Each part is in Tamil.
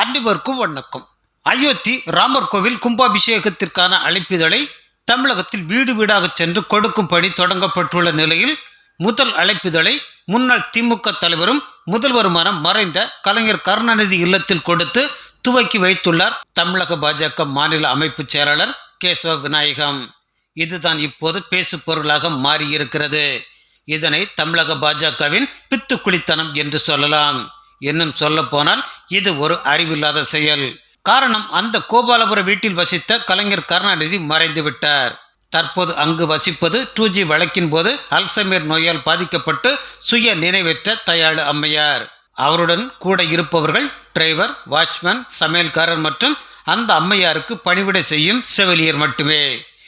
அன்பருக்கும் வணக்கம். அயோத்தி ராமர் கோவில் கும்பாபிஷேகத்திற்கான அழைப்பிதழை தமிழகத்தில் வீடு வீடாக சென்று கொடுக்கும் பணி தொடங்கப்பட்டுள்ள நிலையில் முதல் அழைப்பிதழை முன்னாள் திமுக தலைவரும் முதல்வருமான மறைந்த கலைஞர் கருணாநிதி இல்லத்தில் கொடுத்து துவக்கி வைத்துள்ளார் தமிழக பாஜக மாநில அமைப்பு செயலாளர் கேசவ விநாயகம். இதுதான் இப்போது பேசு பொருளாக மாறியிருக்கிறது. இதனை தமிழக பாஜகவின் பித்துக்குளித்தனம் என்று சொல்லலாம். இன்னும் சொல்ல போனால் இது ஒரு அறிவில்லாத செயல். காரணம் அந்த கோபாலபுர வீட்டில் வசித்த கலைஞர் கருணாநிதி மறைந்து விட்டார். தற்போது அங்கு வசிப்பது டூ ஜி வழக்கின் போது அல்சமீர் நோயால் பாதிக்கப்பட்டு சுய நினைவேற்ற தயாளு அம்மையார். அவருடன் கூட இருப்பவர்கள் டிரைவர் வாட்ச்மேன் சமையல்காரர் மற்றும் அந்த அம்மையாருக்கு பணிவிடை செய்யும் செவிலியர் மட்டுமே.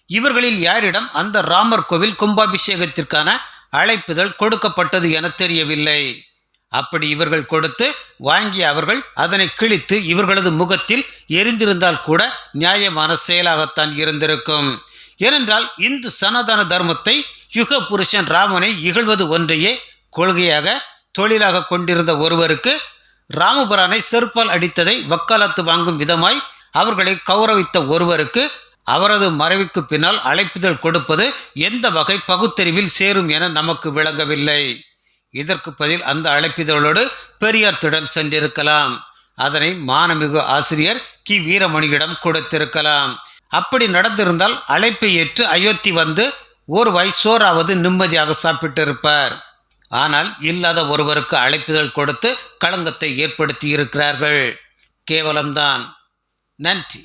இவர்களில் யாரிடம் அந்த ராமர் கோவில் கும்பாபிஷேகத்திற்கான அழைப்புதல் கொடுக்கப்பட்டது என தெரியவில்லை. அப்படி இவர்கள் கொடுத்து வாங்கிய அவர்கள் அதனை கிழித்து இவர்களது முகத்தில் எரிந்திருந்தால் கூட நியாயமான செயலாகத்தான் இருந்திருக்கும். ஏனென்றால் இந்து சனாதன தர்மத்தை யுக புருஷன் ராமனை இகழ்வது ஒன்றையே கொள்கையாக தொழிலாக கொண்டிருந்த ஒருவருக்கு ராமபுரானை செருப்பால் அடித்ததை வக்காலத்து வாங்கும் விதமாய் அவர்களை கௌரவித்த ஒருவருக்கு அவரது மறைவுக்கு பின்னால் அழைப்புதல் கொடுப்பது எந்த வகை பகுத்தறிவில் சேரும் என நமக்கு விளங்கவில்லை. இதற்கு பதில் அந்த அழைப்பிதழோடு பெரியார் திடல் சென்றிருக்கலாம். அதனை மானமிகு ஆசிரியர் கி. வீரமணியிடம் கொடுத்திருக்கலாம். அப்படி நடந்திருந்தால் அழைப்பை ஏற்று அயோத்தி வந்து ஒரு வாய் சோறாவது நிம்மதியாக சாப்பிட்டிருப்பார். ஆனால் இல்லாத ஒருவருக்கு அழைப்புதல் கொடுத்து களங்கத்தை ஏற்படுத்தி இருக்கிறார்கள் கேவலம்தான். நன்றி.